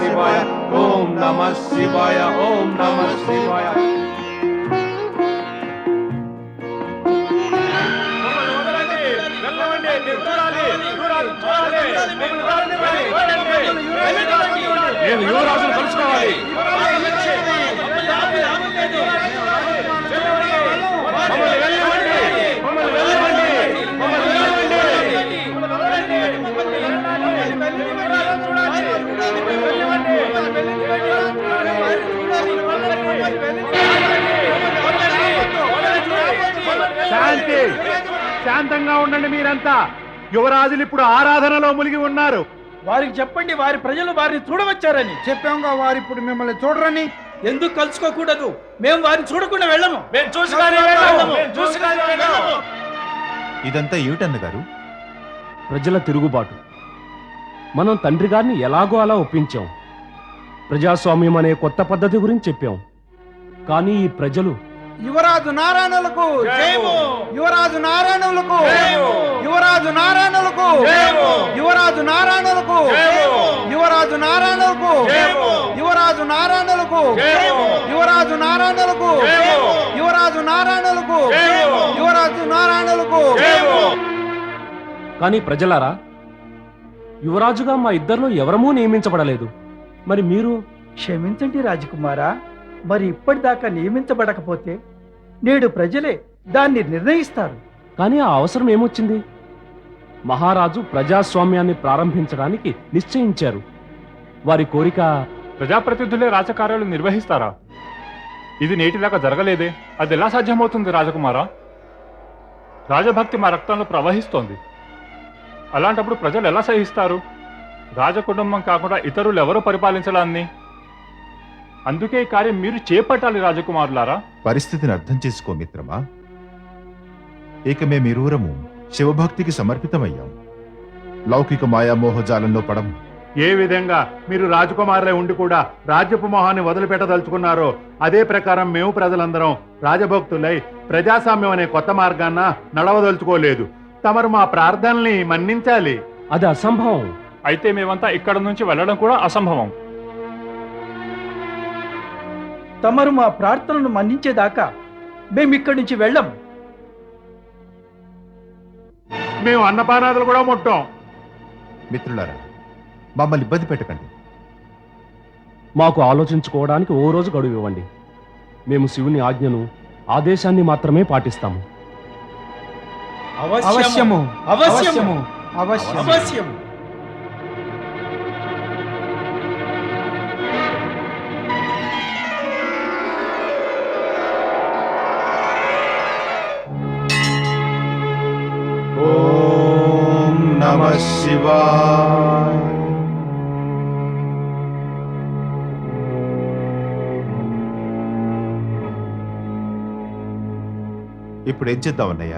శివాయ ఓం నమ శివాయ ఓం నమ శివాయ నేను యువరాజును కలుసుకోవాలి? శాంతంగా ఉండండి మీరంతా. యువరాజులు ఇప్పుడు ఆరాధనలో మునిగి ఉన్నారు. వారికి చెప్పండి వారి ప్రజలు వారిని చూడవచ్చారని. చెప్పాంగా వారు ఇప్పుడు మిమ్మల్ని చూడరని ఎందుకు కలుసుకోకూడదు? మేము వారిని చూడకుండా వెళ్ళము. ఇదంతా ఏమిటన్న గారు? ప్రజల తిరుగుబాటు. మనం తండ్రి గారిని ఎలాగో అలా ఒప్పించాం. ప్రజాస్వామ్యం అనే కొత్త పద్ధతి గురించి చెప్పాం. కానీ ఈ ప్రజలు యువరాజు నారాయణులకు. యువరాజు నారాయణులకు. యువరాజు నారాయణులకు. యువరాజు నారాయణులకు. యువరాజు నారాయణులకు. యువరాజు నారాయణులకు. యువరాజు నారాయణులకు. యువరాజు నారాయణులకు. యువరాజు నారాయణులకు. కానీ ప్రజలారా యువరాజుగా మా ఇద్దరిలో ఎవరమూ నియమించబడలేదు మరి మీరు క్షమించండి రాజకుమారా మరి ఇప్పటిదాకా నియమించబడకపోతే నేడు ప్రజలే దాన్ని నిర్ణయిస్తారు. కానీ ఆ అవసరం ఏమొచ్చింది? మహారాజు ప్రజాస్వామ్యాన్ని ప్రారంభించడానికి నిశ్చయించారు. వారి కోరిక ప్రజాప్రతినిధులే రాజకార్యాలు నిర్వహిస్తారా? ఇది నేటిదాకా జరగలేదే. అది ఎలా సాధ్యమవుతుంది రాజకుమారా? రాజభక్తి మా రక్తంలో ప్రవహిస్తోంది. అలాంటప్పుడు ప్రజలు ఎలా సహిస్తారు? రాజకుటుంబం కాకుండా ఇతరులు ఎవరు పరిపాలించడాన్ని? అందుకే ఈ కార్యం మీరు చేపట్టాలి రాజకుమారులారా. పరిస్థితిని అర్థం చేసుకో మిత్రమా. ఇక మేమిరువురము శివభక్తికి సమర్పితమయ్యాం. లౌకిక మాయామోహజాలంలో పడము. ఏ విధంగా మీరు రాజకుమారులై ఉండి కూడా రాజ్యపు మొహాన్ని వదిలిపెట్టదలుచుకున్నారో అదే ప్రకారం మేము ప్రజలందరం రాజభక్తులై ప్రజాస్వామ్యం అనే కొత్త మార్గాన్న నడవదలుచుకోలేదు. తమరు మా ప్రార్థనల్ని మన్నించాలి. అది అసంభవం. అయితే మేమంతా ఇక్కడ నుంచి వెళ్ళడం కూడా అసంభవం. తమరు మా ప్రార్థనను మన్నించేదాకా మేము ఇక్కడి నుంచి వెళ్ళం. మేము అన్నపానాదులు కూడా ముట్టాం. మిత్రులారా మమ్మల్ని ఇబ్బంది పెట్టకండి. మాకు ఆలోచించుకోవడానికి ఓ రోజు గడువు ఇవ్వండి. మేము శివుని ఆజ్ఞను ఆదేశాన్ని మాత్రమే పాటిస్తాము. అవశ్యము. అవశ్యము. అవశ్యము. ఇప్పుడు ఏం చేద్దాం అన్నయ్య?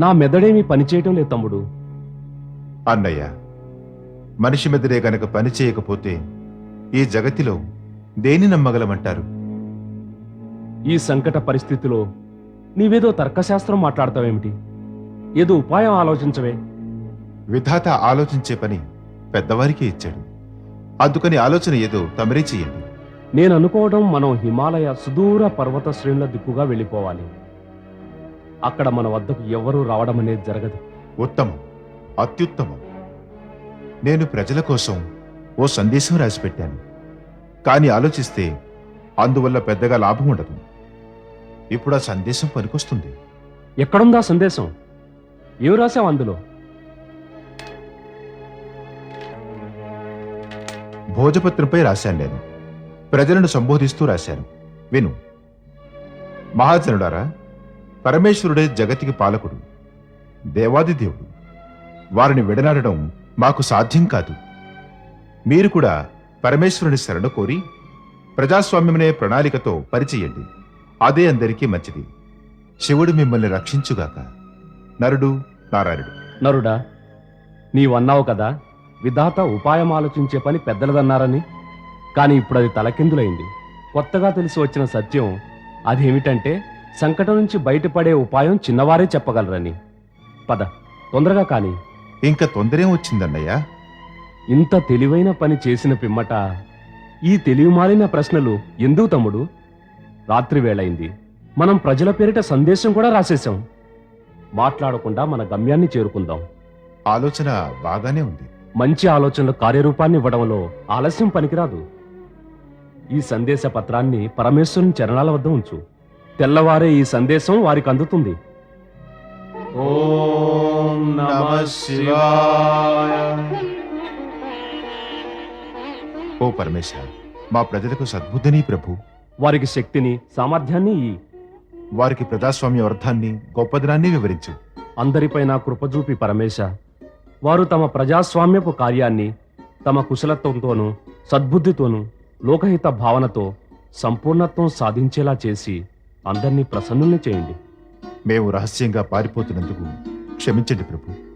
నా మెదడేమీ పనిచేయటం లేదు తమ్ముడు. అన్నయ్య మనిషి మెదడే గనక పని చేయకపోతే ఈ జగతిలో దేని నమ్మగలమంటారు? ఈ సంకట పరిస్థితిలో నీవేదో తర్కశాస్త్రం మాట్లాడతావేమిటి? ఏదో ఉపాయం ఆలోచించవే. విధాత ఆలోచించే పని పెద్దవారికే ఇచ్చాడు. అందుకని ఆలోచన ఏదో తమరే చెయ్యండి నేను అనుకోవడం మనం హిమాలయ సుదూర పర్వత శ్రేణుల దిక్కుగా వెళ్ళిపోవాలి. అక్కడ మన వద్దకు ఎవరూ రావడం అనేది జరగదు. ఉత్తమం. అత్యుత్తమం. నేను ప్రజల కోసం ఓ సందేశం రాసిపెట్టాను. కానీ ఆలోచిస్తే అందువల్ల పెద్దగా లాభం ఉండదు. ఇప్పుడు ఆ సందేశం పనికొస్తుంది. ఎక్కడుందా సందేశం? ఏం రాసావు అందులో? భోజపత్రంపై రాశాను నేను. ప్రజలను సంబోధిస్తూ రాశాను. విను. మహాజనుడారా పరమేశ్వరుడే జగతికి పాలకుడు దేవాది దేవుడు. వారిని విడనాడడం మాకు సాధ్యం కాదు. మీరు కూడా పరమేశ్వరుని శరణ కోరి ప్రజాస్వామ్యమనే ప్రణాళికతో పరిచయండి. అదే అందరికీ మంచిది. శివుడు మిమ్మల్ని రక్షించుగాక. నరుడు నారాయణుడు. నరుడా నీవన్నావు కదా విధాత ఉపాయం ఆలోచించే పని పెద్దలదన్నారని? కానీ ఇప్పుడు అది తలకిందులైంది. కొత్తగా తెలిసి వచ్చిన సత్యం అదేమిటంటే సంకటం నుంచి బయటపడే ఉపాయం చిన్నవారే చెప్పగలరని. పద తొందరగా కానీ. ఇంకా తొందరేం వచ్చిందన్నయ్యా? ఇంత తెలివైన పని చేసిన పిమ్మట ఈ తెలివి మారిన ప్రశ్నలు ఎందుకు తమ్ముడు? రాత్రి వేళయింది మనం ప్రజల పేరిట సందేశం కూడా రాసేశాం. మాట్లాడకుండా మన గమ్యాన్ని చేరుకుందాం. ఆలోచన బాగానే ఉంది. మంచి ఆలోచనలు కార్యరూపాన్ని ఇవ్వడంలో ఆలస్యం పనికిరాదు. ఈ సందేశ పత్రాన్ని పరమేశ్వరుని చరణాల వద్ద ఉంచు. తెల్లవారే ఈ సందేశం వారికి అందుతుంది. ఓం నమ శివాయ. ఓ పరమేశ మా ప్రజలకు సద్బుద్ధిని ప్రభు. వారికి శక్తిని సామర్థ్యాన్ని ఈ వారికి ప్రజాస్వామ్య అర్థాన్ని గొప్పదనాన్ని వివరించు. అందరిపై నా కృపజూపి పరమేశ వారు తమ ప్రజాస్వామ్యపు కార్యాన్ని తమ కుశలత్వంతోనూ సద్బుద్ధితోనూ లోకహిత భావనతో సంపూర్ణత్వం సాధించేలా చేసి అందరినీ ప్రసన్నుల్ని చేయండి. మేము రహస్యంగా పారిపోతున్నందుకు క్షమించండి ప్రభు.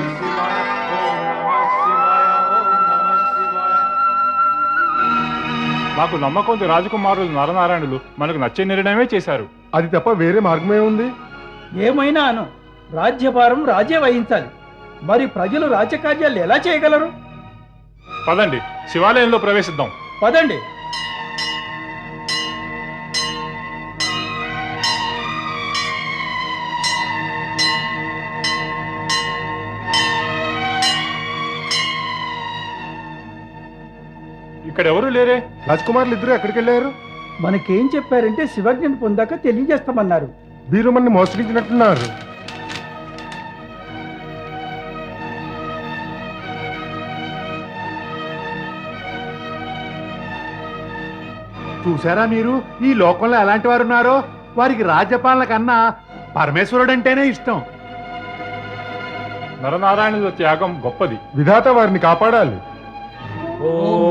మాకు నమ్మకం ఉంది రాజకుమారులు నరనారాయణులు మనకు నచ్చే నిర్ణయమే చేశారు. అది తప్ప వేరే మార్గమే ఉంది. ఏమైనా అను రాజ్యభారం రాజే వహించాలి. మరి ప్రజలు రాజకార్యాలు ఎలా చేయగలరు? పదండి శివాలయంలో ప్రవేశిద్దాం. పదండి. ఇక్కడ ఎవరు లేరే? రాజకుమారులు ఇద్దరు ఎక్కడికి వెళ్ళారు మనకేం చెప్పారంటే శివజ్ఞని పొందాక తెలియజేస్తామన్నారు. వీరు మనని మోసగించినట్టున్నారు. చూసారా మీరు? ఈ లోకంలో ఎలాంటి వారు ఉన్నారో వారికి రాజ్యపాలన కన్నా పరమేశ్వరుడు అంటేనే ఇష్టం. నరనారాయణుల త్యాగం గొప్పది. విధాత వారిని కాపాడాలి. ఓం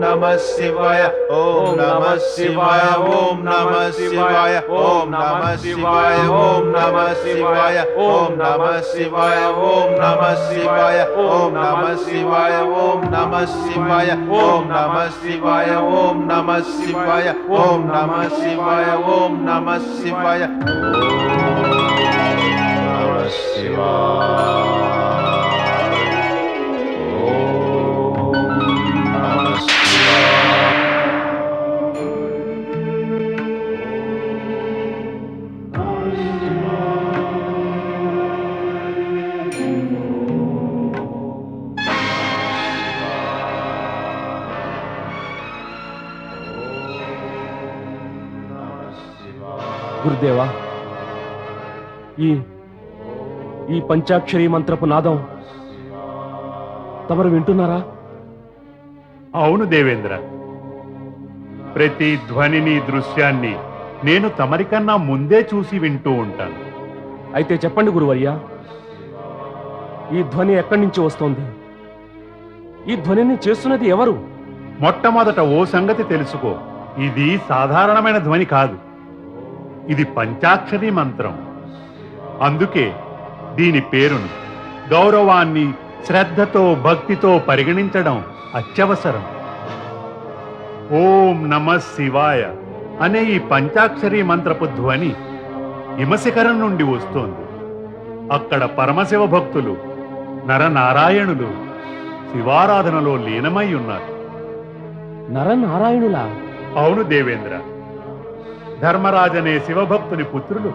నమ శివాయ ఓం నమ శివాయ ఓం నమ శివాయ ఓం నమ శివాయ ఓం నమ శివాయ ఓం నమ శివాయ ఓం నమ శివాయ ఓం నమ శివాయ ఓం నమ శివాయ ఓం నమ శివాయ ఓం నమ శివాయ ఓం నమ శివాయ ఓం నమ శివాయ ఓం గురుదేవా ఈ ఈ పంచాక్షరి మంత్రపు నాదం తమరు వింటున్నారా? అవును దేవేంద్ర. ప్రతి ధ్వనిని దృశ్యాన్ని నేను తమరికన్నా ముందే చూసి వింటూ ఉంటాను. అయితే చెప్పండి గురువర్య ఈ ధ్వని ఎక్కడి నుంచి వస్తోంది? ఈ ధ్వనిని చేస్తున్నది ఎవరు? మొట్టమొదట ఓ సంగతి తెలుసుకో. ఇది సాధారణమైన ధ్వని కాదు. ఇది పంచాక్షరి మంత్రం. అందుకే దీని పేరును గౌరవాన్ని శ్రద్ధతో భక్తితో పరిగణించడం అత్యవసరం. ఓం నమ శివాయ అనే ఈ పంచాక్షరి మంత్రపు ధ్వని హిమశిఖరం నుండి వస్తోంది. అక్కడ పరమశివ భక్తులు నరనారాయణులు శివారాధనలో లీనమై ఉన్నారు. నరనారాయణులా? అవును దేవేంద్ర. ధర్మరాజనే శివభక్తుని పుత్రులు.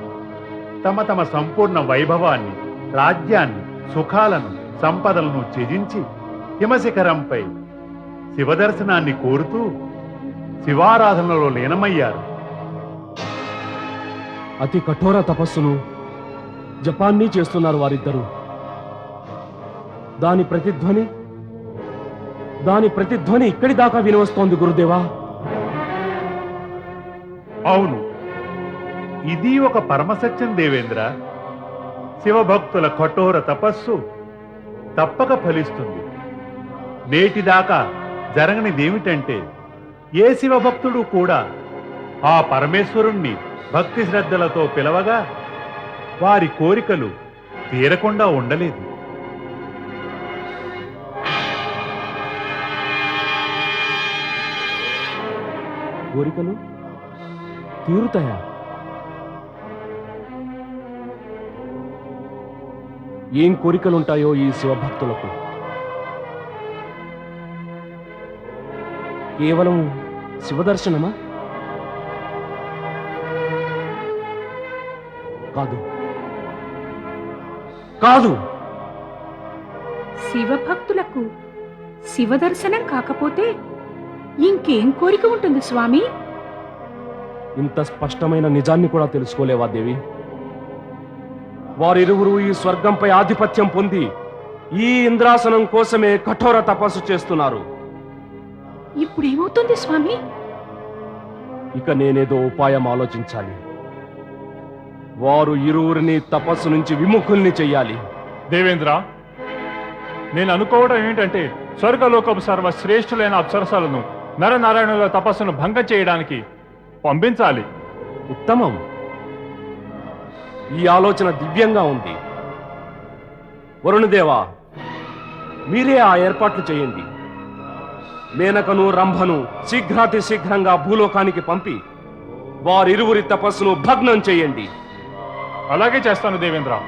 తమ తమ సంపూర్ణ వైభవాన్ని రాజ్యాన్ని సుఖాలను సంపదలను త్యజించి హిమశిఖరంపై శివదర్శనాన్ని కోరుతూ శివారాధనలో లీనమయ్యారు. అతి కఠోర తపస్సును జపాన్ని చేస్తున్నారు వారిద్దరూ. దాని ప్రతిధ్వని దాని ప్రతిధ్వని ఇక్కడి దాకా వినవస్తోంది గురుదేవా. అవును. ఇది ఒక పరమసత్యం దేవేంద్ర. శివభక్తుల కఠోర తపస్సు తప్పక ఫలిస్తుంది. నేటిదాకా జరగనిదేమిటంటే ఏ శివభక్తుడు కూడా ఆ పరమేశ్వరుణ్ణి భక్తి శ్రద్ధలతో పిలవగా వారి కోరికలు తీరకుండా ఉండలేదు. కోరికలు? తీరుతాయా? ఏం కోరికలుంటాయో ఈ శివభక్తులకు? కేవలం శివదర్శనమా? కాదు. కాదు! శివభక్తులకు శివదర్శనం కాకపోతే ఇంకేం కోరిక ఉంటుంది స్వామి? ఇంత స్పష్టమైన నిజాన్ని కూడా తెలుసుకోలేవా దేవి? వారిరువురు ఈ స్వర్గంపై ఆధిపత్యం పొంది ఈ ఇంద్రాసనం కోసమే కఠోర తపస్సు చేస్తున్నారు. ఇప్పుడేమవుతుంది స్వామి? ఇక నేనేదో ఉపాయం ఆలోచించాలి. వారు ఇరువురిని తపస్సు నుంచి విముఖుల్ని చెయ్యాలి. దేవేంద్ర నేను అనుకోవడం ఏంటంటే స్వర్గలోకపు సర్వ శ్రేష్ఠులైన అప్సరసలను నరనారాయణుల తపస్సును భంగం చేయడానికి పంపించాలి. ఉత్తమం. ఈ ఆలోచన దివ్యంగా ఉంది. వరుణదేవా మీరే ఆ ఏర్పాట్లు చేయండి. మేనకను రంభను శీఘ్రాతి శీఘ్రంగా భూలోకానికి పంపి వారిరువురి తపస్సును భగ్నం చేయండి. అలాగే చేస్తాను దేవేంద్ర.